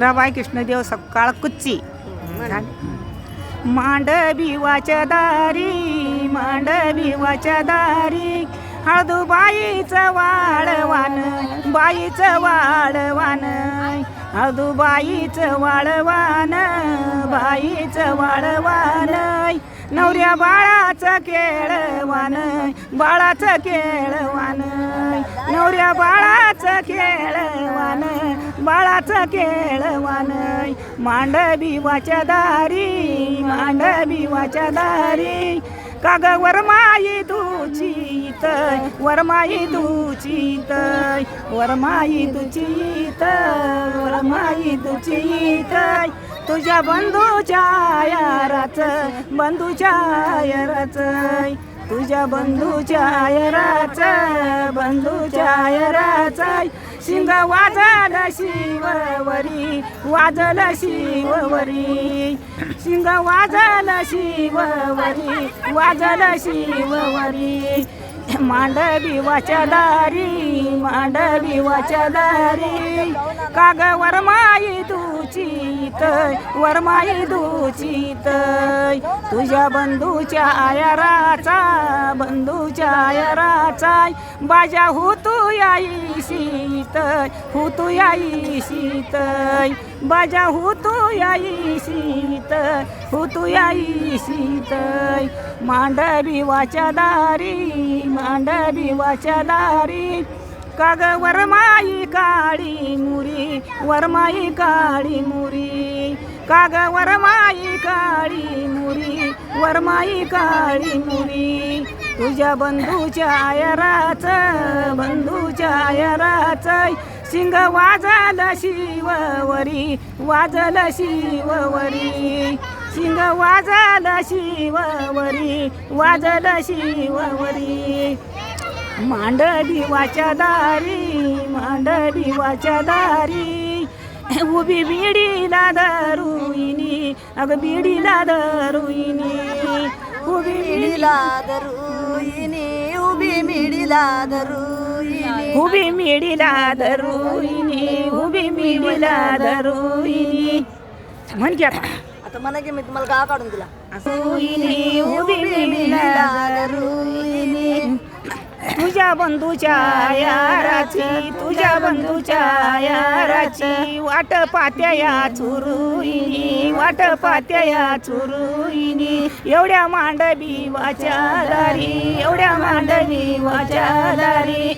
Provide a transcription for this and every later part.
राबाई कृष्णदेव सकाळ कुच्ची. मांडविवाच्या दारी मांडविवाच्या दारी हळदूबाईचं वाळवान बाईचं वाळवान. हळदूबाईचं वाळवान बाईचं वाळवान. नवऱ्या बाळाचं केळवान बाळाचं केळवान. नवऱ्या बाळाचं केळवान. बाळाचं केळवान. मांडविवाच्या दारी मांडविवाच्या दारी. काग वरमाई तुचीत वरमाई तुचीत वरमाई तुचीत वरमाई तुचीत तुझ्या बंधूच्या याराच बंधूच्या याराच तुझ्या बंधूच्या याराच बंधूच्या याराच शिंग वाजल शिववरी वाजल शिववरी. शिंग वाजल शिववरी वाजल शिववरी. मांडवी दारी मांडवी दारी काग वरमाई दुचित वरमाई दुचित. तुझ्या बंधूच्या आयराचा बंधूच्या आयराचा. बाजा हो हुतू तय शीत हुतू याई शीत बाजा हुतू शीतय शीत हुतू याई मांडवी मांडविवाच्या दारी मांडविवाच्या दारी. काग वरमाई काळी मुरी वरमाई काळी मुरी. काग वरमाई काळी मुरी वरमाई काळी मुरी. तुझ्या बंधूच्या आयराच बंधूच्या आयराच. सिंग वाजल शिववरी वाजल शिववरी शिंग वाजल शिववरी वाजल शिववरी मांडविवाच्या दारी मांडविवाच्या दारी. उभी बिडीला दरुईनी अग बिडीला दरुईनी उभी मिडीला दरुईनी उभी मिडीला दरुईनी उभी मिडीला धरुईनी उभी मिडीला धरुईनी म्हण की आता आता म्हणा की मी तुम्हाला गाव काढून दिला धरुईनी उभी मिडीला दरुईनी तुझ्या बंधूच्या याराची तुझ्या बंधूच्या याराची वाट पात्या या चुरुईनी वाट पात्या या चुरुईनी. एवढ्या मांडवी वाच्या दारी एवढ्या मांडवी वाच्या दारी.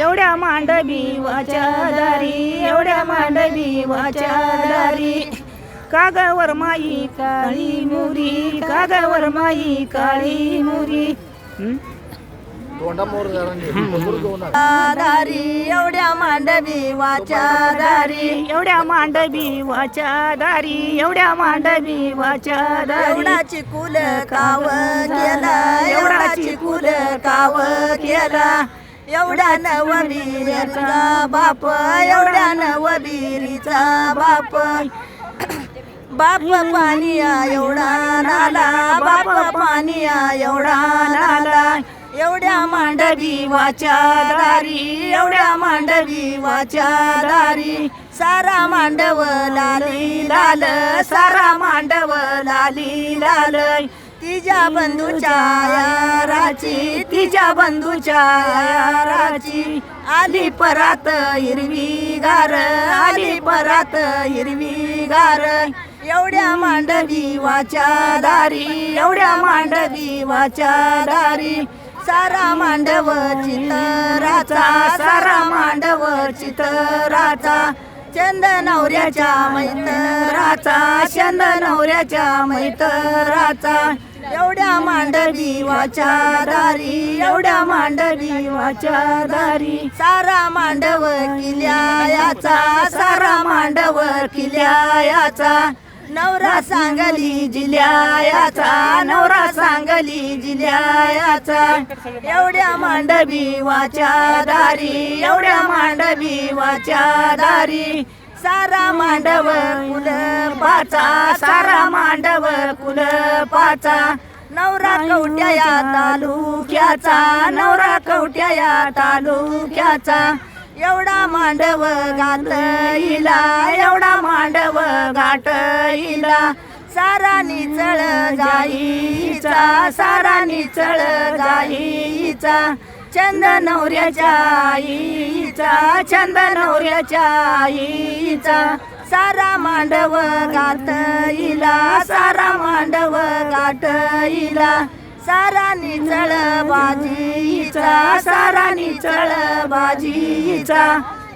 एवढ्या मांडवी वाच्या दारी एवढ्या मांडवी वाच्या दारी. कागावर माई काळी मुरी कागावर माई काळी मुरी. दारी एवढ्या मांडवी वाच्या दारी एवढ्या मांडवी वाच्या दारी एवढ्या मांडवी वाच्या दारी एवढा चिकुल काव केला. एवढा चिकुल काव केला. एवढ्या नवबीरीचा बाप एवढ्या नवबीरीचा बाप. बाप पानिया एवढा नाला बाप पानिया एवढा नाला. एवढ्या मांडवी वाच्या दारी एवढ्या मांडवी वाच्या दारी. सारा मांडव लाली लाल सारा मांडव लाली लाल. तिच्या बंधूच्या राची तिच्या बंधूच्या राची आली परात हिरवी गार आली परात हिरवी गार. एवढ्या मांडवी वाच्या दारी एवढ्या मांडवी वाच्या दारी. सारा मांडव चितराचा सारा मांडव चितराचा चंद नवऱ्याच्या मैतराचा चंद नवऱ्याच्या मैतराचा एवढ्या मांडवी वाचा दारी एवढ्या मांडवी वाचा दारी. सारा मांडव किल्ल्याचा सारा मांडव किल्ल्याचा नवरा सांगली जिल्ह्याचा नवरा सांगली जिल्ह्याचा. एवढ्या मांडवी वाच्या दारी एवढ्या मांडवी वाच्या दारी. सारा मांडव कुल पाचा सारा मांडव कुल पाचा नवरा कवट्या या तालुक्याचा नवरा कवट्या या तालुक्याचा. एवढा मांडव गातईला एवढा मांडव गाठईला सारा निचळ जाईचा सारा निचळ जाईचा. चंद नवऱ्याच्या आईचा चंद नवऱ्याच्या आईचा. सारा मांडव गातईला सारा मांडव गाठईला सारा निचळ बाजीचा सारा निचळ बाजीचा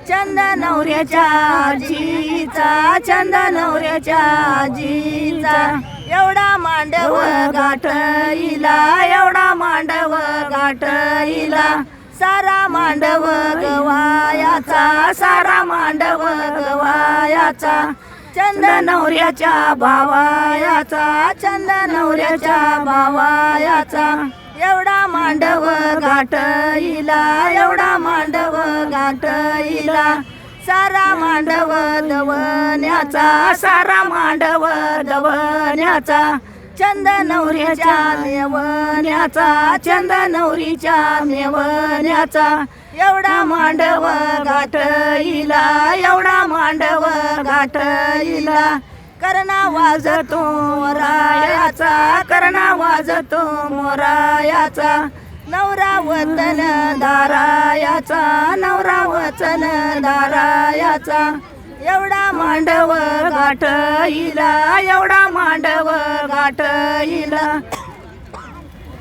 चंद नवऱ्याच्या आजीचा चंद नवऱ्याच्या आजीचा. एवढा मांडव गाठईला एवढा मांडव गाठईला. सारा मांडव गवायाचा सारा मांडव गवायाचा. चंद नवऱ्याच्या भावायाचा चंद नवऱ्याच्या भावायाचा. एवढा मांडव गाठईला एवढा मांडव गाठईला सारा मांडव दवण्याचा सारा मांडव दवण्याचा. चंद नवऱ्याच्या मेवण्याचा चंद नवरीच्या मेवण्याचा. एवढा मांडव गाठईला एवढा मांडव गाठईला कर्णा वाजतो मोरायाचा. कर्णा वाजतो मोरायाचा. नवरा वतन दारायाचा नवरा वचन दारायाचा एवढा मांडव गाठईला एवढा मांडव गाठईला.